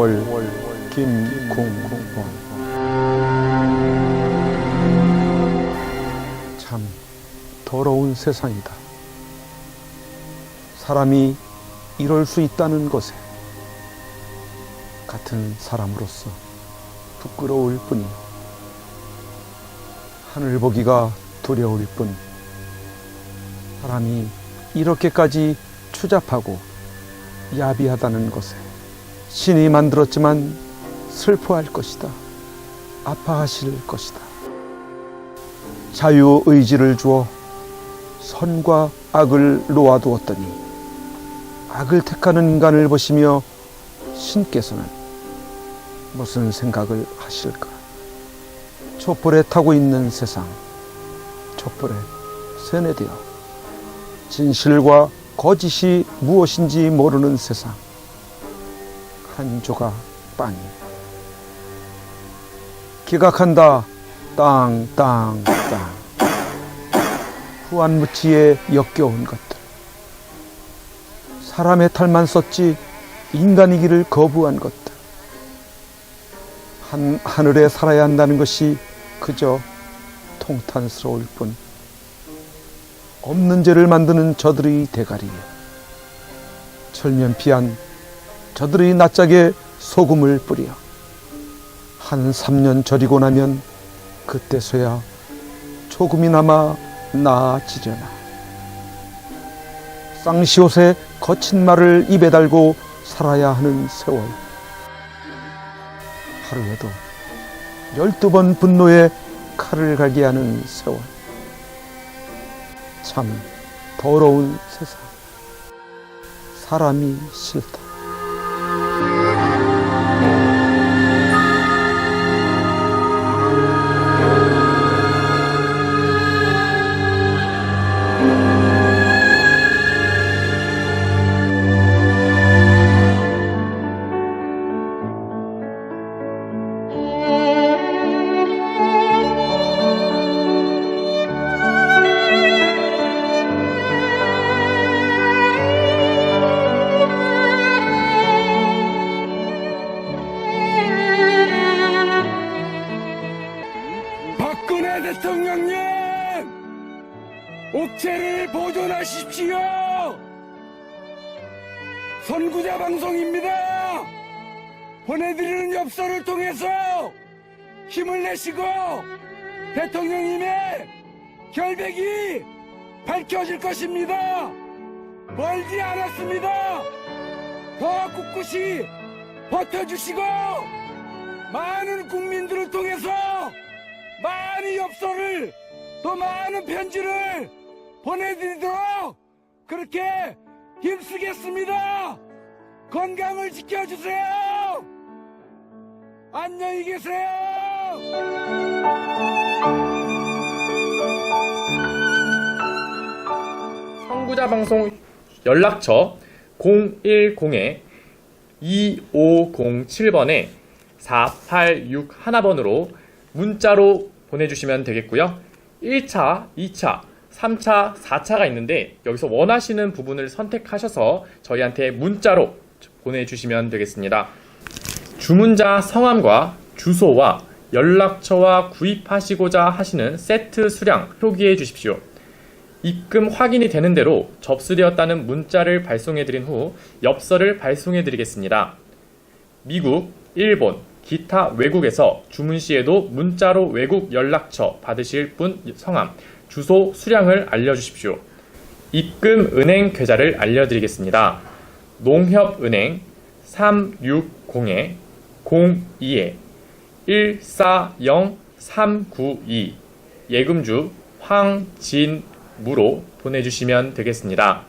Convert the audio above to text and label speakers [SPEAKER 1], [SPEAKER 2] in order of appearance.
[SPEAKER 1] 월 김궁권 참 더러운 세상이다. 사람이 이럴 수 있다는 것에 같은 사람으로서 부끄러울 뿐이요. 하늘 보기가 두려울 뿐 사람이 이렇게까지 추잡하고 야비하다는 것에 신이 만들었지만 슬퍼할 것이다. 아파하실 것이다. 자유 의지를 주어 선과 악을 놓아두었더니 악을 택하는 인간을 보시며 신께서는 무슨 생각을 하실까? 촛불에 타고 있는 세상, 촛불에 세뇌되어 진실과 거짓이 무엇인지 모르는 세상, 한 조각 빵이 기각한다, 땅, 땅, 땅. 후한무치에 역겨운 것들. 사람의 탈만 썼지 인간이기를 거부한 것들. 한, 하늘에 살아야 한다는 것이 그저 통탄스러울 뿐. 없는 죄를 만드는 저들의 대가리에 철면피한 저들의 낯짝에 소금을 뿌려 한 3년 절이고 나면 그때서야 조금이나마 나아지려나. 쌍시옷에 거친 말을 입에 달고 살아야 하는 세월. 하루에도 열두 번 분노에 칼을 갈게 하는 세월. 참 더러운 세상. 사람이 싫다.
[SPEAKER 2] 옥체를 보존하십시오! 선구자 방송입니다! 보내드리는 엽서를 통해서 힘을 내시고 대통령님의 결백이 밝혀질 것입니다! 멀지 않았습니다! 더 꿋꿋이 버텨주시고 많은 국민들을 통해서 많은 엽서를 또 많은 편지를 보내드리도록 그렇게 힘쓰겠습니다. 건강을 지켜주세요. 안녕히 계세요.
[SPEAKER 3] 선구자 방송 연락처 010-2507번에 4861번으로 문자로 보내주시면 되겠고요. 1차, 2차, 3차, 4차가 있는데 여기서 원하시는 부분을 선택하셔서 저희한테 문자로 보내주시면 되겠습니다. 주문자 성함과 주소와 연락처와 구입하시고자 하시는 세트 수량 표기해 주십시오. 입금 확인이 되는 대로 접수되었다는 문자를 발송해 드린 후 엽서를 발송해 드리겠습니다. 미국, 일본, 기타 외국에서 주문 시에도 문자로 외국 연락처 받으실 분 성함, 주소, 수량을 알려주십시오. 입금 은행 계좌를 알려드리겠습니다. 농협은행 360에 02에 140392 예금주 황진무로 보내주시면 되겠습니다.